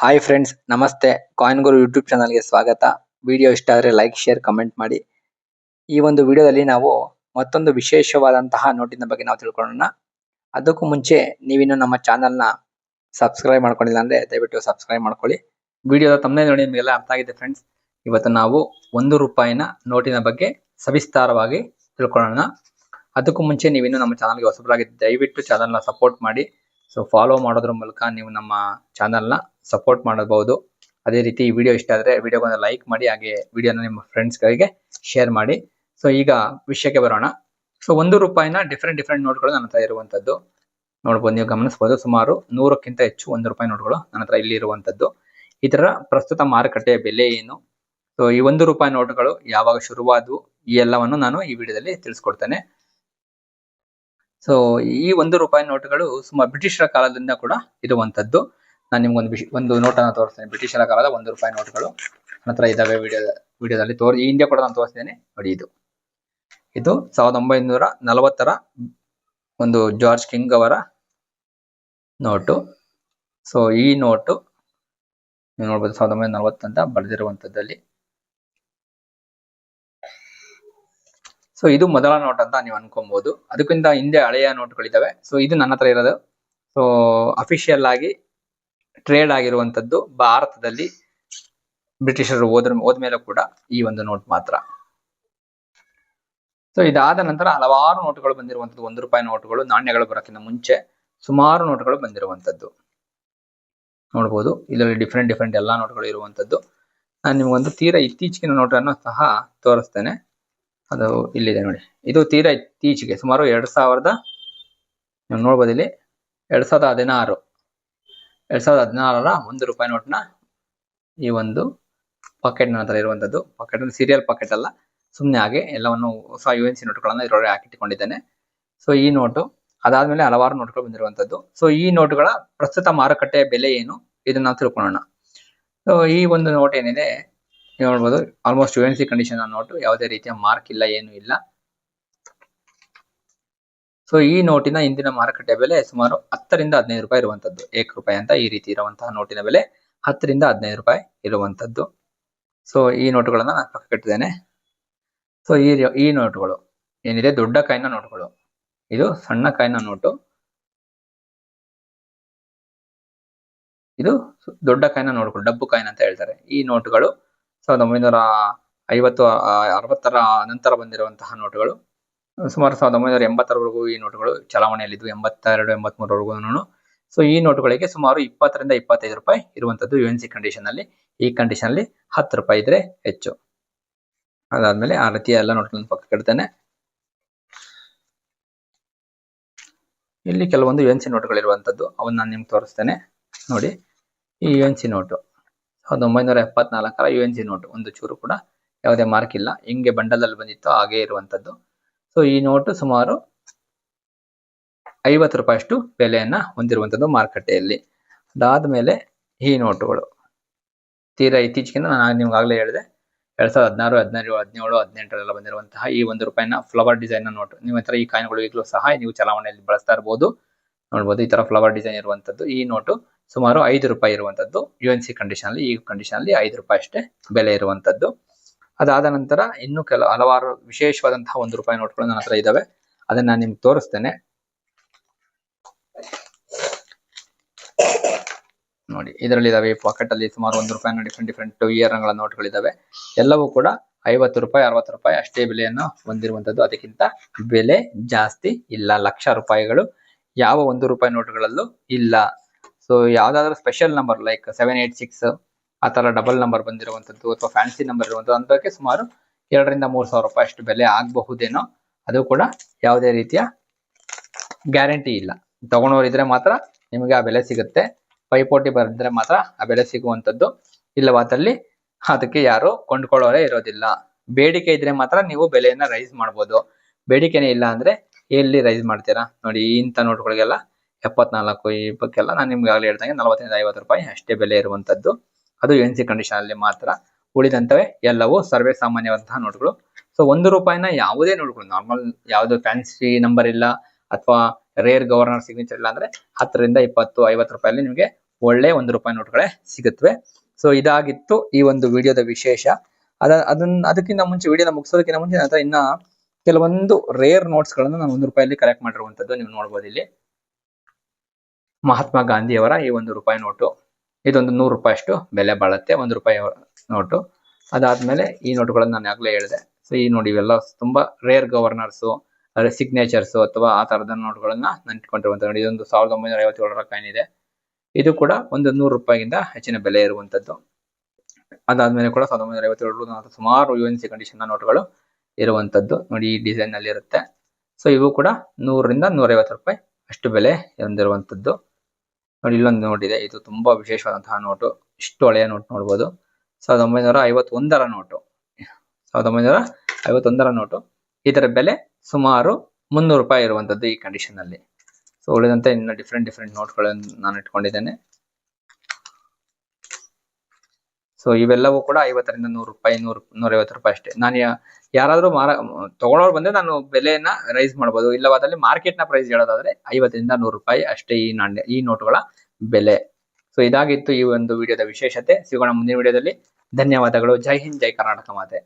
Hi friends ನಮಸ್ತೆ. Coin Guru YouTube ಚಾನಲ್ಗೆ ಸ್ವಾಗತ. ವಿಡಿಯೋ ಇಷ್ಟ ಆದರೆ ಲೈಕ್ ಶೇರ್ ಕಮೆಂಟ್ ಮಾಡಿ. ಈ ಒಂದು ವಿಡಿಯೋದಲ್ಲಿ ನಾವು ಮತ್ತೊಂದು ವಿಶೇಷವಾದಂತಹ ನೋಟಿನ ಬಗ್ಗೆ ನಾವು ತಿಳ್ಕೊಳ್ಳೋಣ. ಅದಕ್ಕೂ ಮುಂಚೆ ನೀವಿನ್ನು ನಮ್ಮ ಚಾನಲ್ನ ಸಬ್ಸ್ಕ್ರೈಬ್ ಮಾಡ್ಕೊಂಡಿಲ್ಲ ಅಂದ್ರೆ ದಯವಿಟ್ಟು ಸಬ್ಸ್ಕ್ರೈಬ್ ಮಾಡ್ಕೊಳ್ಳಿ. ವಿಡಿಯೋದ ತಮ್ಮನೇ ನೋಡಿ ನಿಮಗೆಲ್ಲ ಅರ್ಥ ಆಗಿದೆ ಫ್ರೆಂಡ್ಸ್ ಇವತ್ತು ನಾವು ಒಂದು ರೂಪಾಯಿನ ನೋಟಿನ ಬಗ್ಗೆ ಸವಿಸ್ತಾರವಾಗಿ ತಿಳ್ಕೊಳ್ಳೋಣ. ಅದಕ್ಕೂ ಮುಂಚೆ ನೀವಿನ್ನು ನಮ್ಮ ಚಾನಲ್ಗೆ ಹೊಸಬರಾಗಿದ್ದು ದಯವಿಟ್ಟು ಚಾನಲ್ನ ಸಪೋರ್ಟ್ ಮಾಡಿ. ಸೊ ಫಾಲೋ ಮಾಡೋದ್ರ ಮೂಲಕ ನೀವು ನಮ್ಮ ಚಾನಲ್ನ ಸಪೋರ್ಟ್ ಮಾಡಬಹುದು. ಅದೇ ರೀತಿ ಈ ವಿಡಿಯೋ ಇಷ್ಟ ಆದರೆ ವಿಡಿಯೋಗೊಂದು ಲೈಕ್ ಮಾಡಿ, ಹಾಗೆ ವಿಡಿಯೋನ ನಿಮ್ಮ ಫ್ರೆಂಡ್ಸ್ಗಳಿಗೆ ಶೇರ್ ಮಾಡಿ. ಸೊ ಈಗ ವಿಷಯಕ್ಕೆ ಬರೋಣ. ಸೊ ಒಂದು ರೂಪಾಯಿನ ಡಿಫ್ರೆಂಟ್ ಡಿಫ್ರೆಂಟ್ ನೋಟ್ಗಳು ನನ್ನ ಹತ್ರ ಇರುವಂತದ್ದು. ನೋಡ್ಬೋದು, ನೀವು ಗಮನಿಸಬಹುದು ಸುಮಾರು ನೂರಕ್ಕಿಂತ ಹೆಚ್ಚು ಒಂದು ರೂಪಾಯಿ ನೋಟ್ಗಳು ನನ್ನ ಹತ್ರ ಇಲ್ಲಿ ಇರುವಂತದ್ದು. ಇದರ ಪ್ರಸ್ತುತ ಮಾರುಕಟ್ಟೆಯ ಬೆಲೆ ಏನು? ಸೊ ಈ ಒಂದು ರೂಪಾಯಿ ನೋಟ್ಗಳು ಯಾವಾಗ ಶುರುವಾದವು? ಈ ಎಲ್ಲವನ್ನು ನಾನು ಈ ವಿಡಿಯೋದಲ್ಲಿ ತಿಳಿಸ್ಕೊಡ್ತೇನೆ. ಸೊ ಈ ಒಂದು ರೂಪಾಯಿ ನೋಟುಗಳು ಸುಮಾರು ಬ್ರಿಟಿಷರ ಕಾಲದಿಂದ ಕೂಡ ಇರುವಂತದ್ದು ನಾನು ನಿಮ್ಗೊಂದು ಒಂದು ನೋಟನ್ನು ತೋರಿಸ್ತೇನೆ. ಬ್ರಿಟಿಷರ ಕಾಲದ ಒಂದು ರೂಪಾಯಿ ನೋಟುಗಳು. ನಂತರ ಇದಾವೆ ವಿಡಿಯೋ, ವಿಡಿಯೋದಲ್ಲಿ ತೋರ್, ಈ ಹಿಂದೆ ಕೂಡ ನಾನು ತೋರಿಸ್ತೇನೆ. ನೋಡಿ ಇದು. ಇದು ಸಾವಿರದ ಒಂಬೈನೂರ ನಲವತ್ತರ ಒಂದು ಜಾರ್ಜ್ ಕಿಂಗ್ ಅವರ ನೋಟು. ಸೊ ಈ ನೋಟು ನೀವು ನೋಡ್ಬೋದು ಸಾವಿರದ ಒಂಬೈನೂರ ನಲವತ್ತಂತ ಬರೆದಿರುವಂತದ್ದಲ್ಲಿ ಸೊ ಇದು ಮೊದಲ ನೋಟ್ ಅಂತ ನೀವು ಅನ್ಕೊಬಹುದು ಅದಕ್ಕಿಂತ ಹಿಂದೆ ಹಳೆಯ ನೋಟ್ಗಳಿದ್ದಾವೆ ಸೊ ಇದು ನನ್ನ ಹತ್ರ ಇರೋದು. ಸೊ ಅಫಿಷಿಯಲ್ ಆಗಿ ಟ್ರೇಡ್ ಆಗಿರುವಂತದ್ದು ಭಾರತದಲ್ಲಿ ಬ್ರಿಟಿಷರು ಹೋದ್ರ ಹೋದ್ಮೇಲೆ ಕೂಡ ಈ ಒಂದು ನೋಟ್ ಮಾತ್ರ. ಸೊ ಇದಾದ ನಂತರ ಹಲವಾರು ನೋಟ್ಗಳು ಬಂದಿರುವಂತದ್ದು ಒಂದು ರೂಪಾಯಿ ನೋಟುಗಳು ನಾಣ್ಯಗಳು ಬರೋಕ್ಕಿಂತ ಮುಂಚೆ ಸುಮಾರು ನೋಟ್ಗಳು ಬಂದಿರುವಂತದ್ದು ನೋಡ್ಬೋದು. ಇದರಲ್ಲಿ ಡಿಫ್ರೆಂಟ್ ಡಿಫ್ರೆಂಟ್ ಎಲ್ಲಾ ನೋಟ್ಗಳು ಇರುವಂತದ್ದು ನಾನು ನಿಮ್ಗೊಂದು ತೀರಾ ಇತ್ತೀಚಿನ ನೋಟನ್ನು ಸಹ ತೋರಿಸ್ತೇನೆ. ಅದು ಇಲ್ಲಿದೆ ನೋಡಿ. ಇದು ತೀರಾ ಇತ್ತೀಚೆಗೆ, ಸುಮಾರು ಎರಡು ಸಾವಿರದ, ನೀವು ನೋಡ್ಬೋದು ಇಲ್ಲಿ ಎರಡು ಸಾವಿರದ ಹದಿನಾರು. ಎರಡು ಸಾವಿರದ ಹದಿನಾರರ ಒಂದು ರೂಪಾಯಿ ನೋಟ್ನ ಈ ಒಂದು ಪಾಕೆಟ್ ನಂತರ ಇರುವಂತದ್ದು ಪಾಕೆಟ್ ಅಂದ್ರೆ ಸೀರಿಯಲ್ ಪಾಕೆಟ್ ಅಲ್ಲ. ಸುಮ್ಮನೆ ಹಾಗೆ ಎಲ್ಲವನ್ನು ಹೊಸ ಯು ಎನ್ ಸಿ ನೋಟ್ಗಳನ್ನ ಇದರೊಳಗೆ ಹಾಕಿಟ್ಟುಕೊಂಡಿದ್ದೇನೆ ಸೊ ಈ ನೋಟು, ಅದಾದ್ಮೇಲೆ ಹಲವಾರು ನೋಟ್ಗಳು ಬಂದಿರುವಂತದ್ದು ಸೊ ಈ ನೋಟುಗಳ ಪ್ರಸ್ತುತ ಮಾರುಕಟ್ಟೆಯ ಬೆಲೆ ಏನು? ಇದನ್ನ ನಾವು ತಿಳ್ಕೊಳ್ಳೋಣ. ಸೊ ಈ ಒಂದು ನೋಟ್ ಏನಿದೆ? ನೀವು ನೋಡ್ಬೋದು almost U N C condition note ಯಾವುದೇ ರೀತಿಯ ಮಾರ್ಕ್ ಇಲ್ಲ, ಏನು ಇಲ್ಲ. ಸೊ ಈ ನೋಟಿನ ಇಂದಿನ ಮಾರುಕಟ್ಟೆ ಬೆಲೆ ಸುಮಾರು ಹತ್ತರಿಂದ ಹದಿನೈದು ರೂಪಾಯಿ ಇರುವಂತದ್ದು. ಏಕ್ ರೂಪಾಯಿ ಅಂತ ಈ ರೀತಿ ಇರುವಂತಹ ನೋಟಿನ ಬೆಲೆ ಹತ್ತರಿಂದ ಹದಿನೈದು ರೂಪಾಯಿ ಇರುವಂತದ್ದು. ಸೊ ಈ ನೋಟುಗಳನ್ನ ನಾನು ಪಕ್ಕ ಕಟ್ಟಿದ್ದೇನೆ. ಸೊ ಈ ಈ ನೋಟುಗಳು ಏನಿದೆ? ದೊಡ್ಡ ಕಾಯಿನ ನೋಟುಗಳು ಇದು ಸಣ್ಣ ಕಾಯಿನ ನೋಟು ಇದು ದೊಡ್ಡ ಕಾಯಿನ ನೋಟುಗಳು ಡಬ್ಬು ಕಾಯಿನ ಅಂತ ಹೇಳ್ತಾರೆ. ಈ ನೋಟುಗಳು ಸಾವಿರದ ಒಂಬೈನೂರ ಐವತ್ತು ಅರವತ್ತರ ನಂತರ ಬಂದಿರುವಂತಹ ನೋಟುಗಳು. ಸುಮಾರು ಸಾವಿರದ ಒಂಬೈನೂರ ಎಂಬತ್ತರವರೆಗೂ ಈ ನೋಟುಗಳು ಚಲಾವಣೆಯಲ್ಲಿದ್ವು, ಎಂಬತ್ತೆರಡು ಎಂಬತ್ಮೂರವರೆಗೂ ಸೊ ಈ ನೋಟುಗಳಿಗೆ ಸುಮಾರು ಇಪ್ಪತ್ತರಿಂದ ಇಪ್ಪತ್ತೈದು ರೂಪಾಯಿ ಇರುವಂತದ್ದು ಯು ಎನ್ ಸಿ ಕಂಡೀಷನ್ ಅಲ್ಲಿ. ಈ ಕಂಡೀಷನ್ ಅಲ್ಲಿ ಹತ್ತು ರೂಪಾಯಿ ಇದ್ರೆ ಹೆಚ್ಚು. ಅದಾದ್ಮೇಲೆ ಆ ರೀತಿಯ ಎಲ್ಲ ನೋಟ್ಗಳನ್ನು ಪಕ್ಕ ಕೆಡ್ತೇನೆ ಇಲ್ಲಿ ಕೆಲವೊಂದು ಯು ಎನ್ ಸಿ ನೋಟುಗಳಿರುವಂತದ್ದು ಅವನ್ನ ನಾನು ನಿಮ್ಗೆ ತೋರಿಸ್ತೇನೆ. ನೋಡಿ, ಈ ಯು ಎನ್ ಸಿ ನೋಟು. ಸಾವಿರದ ಒಂಬೈನೂರ ಎಪ್ಪತ್ನಾಲ್ಕರ ಯು ಎನ್ ಸಿ ನೋಟ್ ಒಂದು ಚೂರು ಕೂಡ ಯಾವುದೇ ಮಾರ್ಕ್ ಇಲ್ಲ. ಹಿಂಗೆ ಬಂಡಲಲ್ಲಿ ಬಂದಿತ್ತು, ಹಾಗೆ ಇರುವಂತದ್ದು ಸೊ ಈ ನೋಟು ಸುಮಾರು ಐವತ್ತು ರೂಪಾಯಿಷ್ಟು ಬೆಲೆಯನ್ನ ಹೊಂದಿರುವಂತದ್ದು ಮಾರುಕಟ್ಟೆಯಲ್ಲಿ. ಅದಾದ್ಮೇಲೆ ಈ ನೋಟುಗಳು ತೀರಾ ಇತ್ತೀಚೆಗೆ ನಾನು ನಿಮ್ಗಾಗಲೇ ಹೇಳಿದೆ, ಎರಡ್ ಸಾವಿರದ ಹದಿನಾರು ಹದಿನಾರು ಹದಿನೇಳು, ಹದಿನೆಂಟರೆಲ್ಲ ಬಂದಿರುವಂತಹ ಈ ಒಂದು ರೂಪಾಯಿನ ಫ್ಲವರ್ ಡಿಸೈನ್ ನೋಟು ನಿಮ್ಮ ಹತ್ರ ಈ ಕಾಯಿನ್ಗಳು ಈಗಲೂ ಸಹ ನೀವು ಚಲಾವಣೆಯಲ್ಲಿ ಬಳಸ್ತಾ ಇರಬಹುದು ನೋಡ್ಬೋದು, ಈ ತರ ಫ್ಲವರ್ ಡಿಸೈನ್ ಇರುವಂತದ್ದು ಈ ನೋಟು ಸುಮಾರು ಐದು ರೂಪಾಯಿ ಇರುವಂತದ್ದು. ಯು ಎನ್ ಸಿ ಕಂಡೀಷನ್ ಅಲ್ಲಿ, ಈ ಕಂಡೀಷನ್ ಅಲ್ಲಿ ಐದು ರೂಪಾಯಿ ಅಷ್ಟೇ ಬೆಲೆ ಇರುವಂತದ್ದು. ಅದಾದ ನಂತರ ಇನ್ನು ಕೆಲ ಹಲವಾರು ವಿಶೇಷವಾದಂತಹ ಒಂದು ರೂಪಾಯಿ ನೋಟ್ಗಳು ನನ್ನ ಹತ್ರ ಇದಾವೆ. ಅದನ್ನ ನಾನು ನಿಮ್ಗೆ ತೋರಿಸ್ತೇನೆ. ನೋಡಿ, ಇದರಲ್ಲಿ ಇದಾವೆ ಪಾಕೆಟ್ ಅಲ್ಲಿ ಸುಮಾರು ಒಂದು ರೂಪಾಯಿನ ಡಿಫ್ರೆಂಟ್ ಡಿಫ್ರೆಂಟ್ ಇಯರ್ಗಳ ನೋಟ್ಗಳಿದಾವೆ ಎಲ್ಲವೂ ಕೂಡ ಐವತ್ತು ರೂಪಾಯಿ, ಅರವತ್ತು ರೂಪಾಯಿ ಅಷ್ಟೇ ಬೆಲೆಯನ್ನು ಹೊಂದಿರುವಂತದ್ದು. ಅದಕ್ಕಿಂತ ಬೆಲೆ ಜಾಸ್ತಿ ಇಲ್ಲ. ಲಕ್ಷ ರೂಪಾಯಿಗಳು ಯಾವ ಒಂದು ರೂಪಾಯಿ ನೋಟುಗಳಲ್ಲೂ ಇಲ್ಲ. ಸೊ ಯಾವ್ದಾದ್ರು special number like seven eight six ಆ ಡಬಲ್ ನಂಬರ್ ಬಂದಿರುವಂತದ್ದು ಅಥವಾ ಫ್ಯಾನ್ಸಿ ನಂಬರ್ ಇರುವಂತದ್ದು ಅಂತಕ್ಕೆ ಸುಮಾರು ಎರಡರಿಂದ ಮೂರು ಸಾವಿರ ರೂಪಾಯಿ ಅಷ್ಟು ಬೆಲೆ ಆಗಬಹುದೇನೋ ಅದು ಕೂಡ ಯಾವುದೇ ರೀತಿಯ ಗ್ಯಾರಂಟಿ ಇಲ್ಲ. ತಗೊಂಡವರಿದ್ರೆ ಮಾತ್ರ ನಿಮಗೆ ಆ ಬೆಲೆ ಸಿಗುತ್ತೆ. ಪೈಪೋಟಿ ಬರೆದ್ರೆ ಮಾತ್ರ ಆ ಬೆಲೆ ಸಿಗುವಂತದ್ದು. ಇಲ್ಲವಾದಲ್ಲಿ ಅದಕ್ಕೆ ಯಾರು ಕೊಂಡ್ಕೊಳ್ಳೋರೇ ಇರೋದಿಲ್ಲ. ಬೇಡಿಕೆ ಇದ್ರೆ ಮಾತ್ರ ನೀವು ಬೆಲೆಯನ್ನ ರೈಸ್ ಮಾಡ್ಬೋದು. ಬೇಡಿಕೆನೇ ಇಲ್ಲ ಅಂದ್ರೆ ಎಲ್ಲಿ ರೈಸ್ ಮಾಡ್ತೀರಾ? ನೋಡಿ, ಇಂಥ ನೋಟ್ಗಳಿಗೆಲ್ಲ ಎಪ್ಪತ್ನಾಲ್ಕು ಇಪ್ಪಕ್ಕೆಲ್ಲ ನಾನು ನಿಮ್ಗೆ ಆಗಲೇ ಹೇಳ್ದಂಗೆ ನಲವತ್ತರಿಂದ ಐವತ್ತು ರೂಪಾಯಿ ಅಷ್ಟೇ ಬೆಲೆ ಇರುವಂತದ್ದು ಅದು ಎನ್ ಸಿ ಕಂಡೀಷನ್ ಅಲ್ಲಿ ಮಾತ್ರ ಉಳಿದಂತವೆ ಎಲ್ಲವೂ ಸರ್ವೇ ಸಾಮಾನ್ಯವಂತಹ ನೋಟ್ಗಳು. ಸೊ ಒಂದು ರೂಪಾಯಿನ ಯಾವುದೇ ನೋಟ್ಗಳು ನಾರ್ಮಲ್ ಯಾವ್ದು ಫ್ಯಾನ್ಸಿ ನಂಬರ್ ಇಲ್ಲ ಅಥವಾ ರೇರ್ ಗವರ್ನರ್ ಸಿಗ್ನೇಚರ್ ಇಲ್ಲ ಅಂದ್ರೆ ಹತ್ತರಿಂದ ಇಪ್ಪತ್ತು, ಐವತ್ತು ರೂಪಾಯಲ್ಲಿ ನಿಮಗೆ ಒಳ್ಳೆ ಒಂದು ರೂಪಾಯಿ ನೋಟ್ಗಳೇ ಸಿಗುತ್ತವೆ. ಸೊ ಇದಾಗಿತ್ತು ಈ ಒಂದು ವಿಡಿಯೋದ ವಿಶೇಷ. ಅದ ಅದನ್ನ ಅದಕ್ಕಿಂತ ಮುಂಚೆ ವಿಡಿಯೋನ ಮುಗಿಸೋದಕ್ಕಿಂತ ಮುಂಚೆ ಇನ್ನೂ ಇನ್ನ ಕೆಲವೊಂದು ರೇರ್ ನೋಟ್ಸ್ಗಳನ್ನು ನಾನು ಒಂದು ರೂಪಾಯಲ್ಲಿ ಕಲೆಕ್ಟ್ ಮಾಡಿರುವಂತದ್ದು ನೀವು ನೋಡಬಹುದು ಇಲ್ಲಿ. ಮಹಾತ್ಮ ಗಾಂಧಿಯವರ ಈ ಒಂದು ರೂಪಾಯಿ ನೋಟು ಇದೊಂದು ನೂರು ರೂಪಾಯಿ ಅಷ್ಟು ಬೆಲೆ ಬಾಳುತ್ತೆ, ಒಂದು ರೂಪಾಯಿ ನೋಟು ಅದಾದ್ಮೇಲೆ ಈ ನೋಟುಗಳನ್ನು ನಾನು ಆಗ್ಲೇ ಹೇಳಿದೆ. ಸೊ ಈ ನೋಡಿ ಇವೆಲ್ಲ ತುಂಬಾ ರೇರ್ ಗವರ್ನರ್ಸ್ ಸಿಗ್ನೇಚರ್ಸ್ ಅಥವಾ ಆ ತರದ ನೋಟ್ಗಳನ್ನ ನಾನು ಇಟ್ಕೊಂಡಿರುವಂತ ನೋಡಿ, ಇದೊಂದು ಸಾವಿರದ ಒಂಬೈನೂರ ಐವತ್ತೇಳರ ಕಾಯಿನ್ ಇದೆ. ಇದು ಕೂಡ ಒಂದು ನೂರು ರೂಪಾಯಿಗಿಂತ ಹೆಚ್ಚಿನ ಬೆಲೆ ಇರುವಂತದ್ದು. ಅದಾದ್ಮೇಲೆ ಕೂಡ ಸಾವಿರದ ಒಂಬೈನೂರ ಐವತ್ತೇಳರು ಸುಮಾರು ಯು ಎನ್ ಸಿ ಕಂಡೀಷನ್ ನೋಟ್ಗಳು ಇರುವಂತದ್ದು ನೋಡಿ ಈ ಡಿಸೈನ್ನಲ್ಲಿ ಇರುತ್ತೆ. ಸೊ ಇವು ಕೂಡ ನೂರರಿಂದ ನೂರೈವತ್ತು ರೂಪಾಯಿ ಅಷ್ಟು ಬೆಲೆ ಹೊಂದಿರುವಂತದ್ದು. ನೋಡಿ, ಇಲ್ಲೊಂದು ನೋಟಿದೆ ಇದು. ತುಂಬಾ ವಿಶೇಷವಾದಂತಹ ನೋಟು ಇಷ್ಟು ಹಳೆಯ ನೋಟ್ ನೋಡ್ಬೋದು. ಸಾವಿರದ ಒಂಬೈನೂರ ಐವತ್ತೊಂದರ ನೋಟು ಸಾವಿರದ ಒಂಬೈನೂರ ಐವತ್ತೊಂದರ ನೋಟು ಇದರ ಬೆಲೆ ಸುಮಾರು ಮುನ್ನೂರು ರೂಪಾಯಿ ಇರುವಂತದ್ದು ಈ ಕಂಡೀಷನ್ ಅಲ್ಲಿ. ಸೊ ಉಳಿದಂತೆ ಇನ್ನು ಡಿಫ್ರೆಂಟ್ ಡಿಫ್ರೆಂಟ್ ನೋಟ್ಗಳನ್ನು ನಾನು ಇಟ್ಕೊಂಡಿದ್ದೇನೆ. ಸೊ ಇವೆಲ್ಲವೂ ಕೂಡ ಐವತ್ತರಿಂದ ನೂರು ರೂಪಾಯಿ, ನೂರು, ನೂರೈವತ್ತು ರೂಪಾಯಿ ಅಷ್ಟೇ. ನಾನು ಯಾರಾದರೂ ಮಾರ ತಗೊಳ್ಳೋರು ಬಂದ್ರೆ ನಾನು ಬೆಲೆಯನ್ನ ರೈಸ್ ಮಾಡ್ಬೋದು. ಇಲ್ಲವಾದಲ್ಲಿ ಮಾರ್ಕೆಟ್ನ ಪ್ರೈಸ್ ಹೇಳೋದಾದ್ರೆ ಐವತ್ತರಿಂದ ನೂರು ರೂಪಾಯಿ ಅಷ್ಟೇ ಈ ನಾಣ್ಯ, ಈ ನೋಟುಗಳ ಬೆಲೆ. ಸೊ ಇದಾಗಿತ್ತು ಈ ಒಂದು ವಿಡಿಯೋದ ವಿಶೇಷತೆ. ಸಿಗೋಣ ಮುಂದಿನ ವಿಡಿಯೋದಲ್ಲಿ. ಧನ್ಯವಾದಗಳು. ಜೈ ಹಿಂದ್, ಜೈ ಕರ್ನಾಟಕ ಮಾತೆ.